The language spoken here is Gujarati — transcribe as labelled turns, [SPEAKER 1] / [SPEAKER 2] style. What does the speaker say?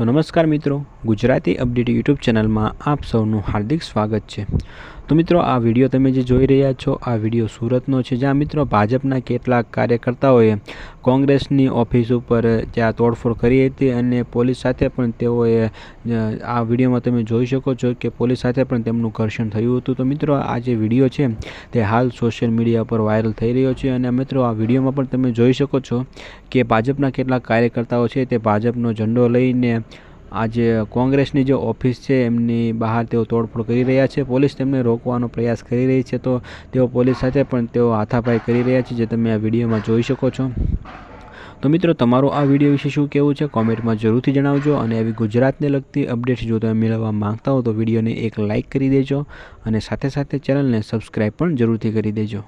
[SPEAKER 1] તો નમસ્કાર મિત્રો ગુજરાતી અપડેટ યુટ્યુબ ચેનલમાં આપ સૌનું હાર્દિક સ્વાગત છે. તો મિત્રો, આ વીડિયો તમે જે જોઈ રહ્યા છો, આ વીડિયો સુરતનો છે, જ્યાં મિત્રો ભાજપના કેટલાક કાર્યકર્તાઓએ કોંગ્રેસની ઓફિસ ઉપર જ્યાં તોડફોડ કરી હતી અને પોલીસ સાથે પણ તેઓએ આ વિડીયોમાં તમે જોઈ શકો છો કે પોલીસ સાથે પણ તેમનું ઘર્ષણ થયું હતું. તો મિત્રો, આ જે વીડિયો છે તે હાલ સોશિયલ મીડિયા પર વાયરલ થઈ રહ્યો છે અને મિત્રો, આ વિડીયોમાં પણ તમે જોઈ શકો છો કે ભાજપના કેટલાક કાર્યકર્તાઓ છે તે ભાજપનો ઝંડો લઈને આજે કોંગ્રેસની જે ઓફિસ છે, એમની બહાર તેઓ તોડફોડ કરી રહ્યા છે. પોલીસ તેમને રોકવાનો પ્રયાસ કરી રહી છે તો તેઓ પોલીસ સાથે પણ તેઓ હાથાપાઈ કરી રહ્યા છે, જે તમે આ વિડીયોમાં જોઈ શકો છો. તો મિત્રો, તમારું આ વીડિયો વિશે શું કહેવું છે, કોમેન્ટમાં જરૂરથી જણાવજો અને એવી ગુજરાતને લગતી અપડેટ્સ જો તમે મેળવવા માંગતા હો તો વિડીયોને એક લાઇક કરી દેજો અને સાથે સાથે ચેનલને સબસ્ક્રાઈબ પણ જરૂરથી કરી દેજો.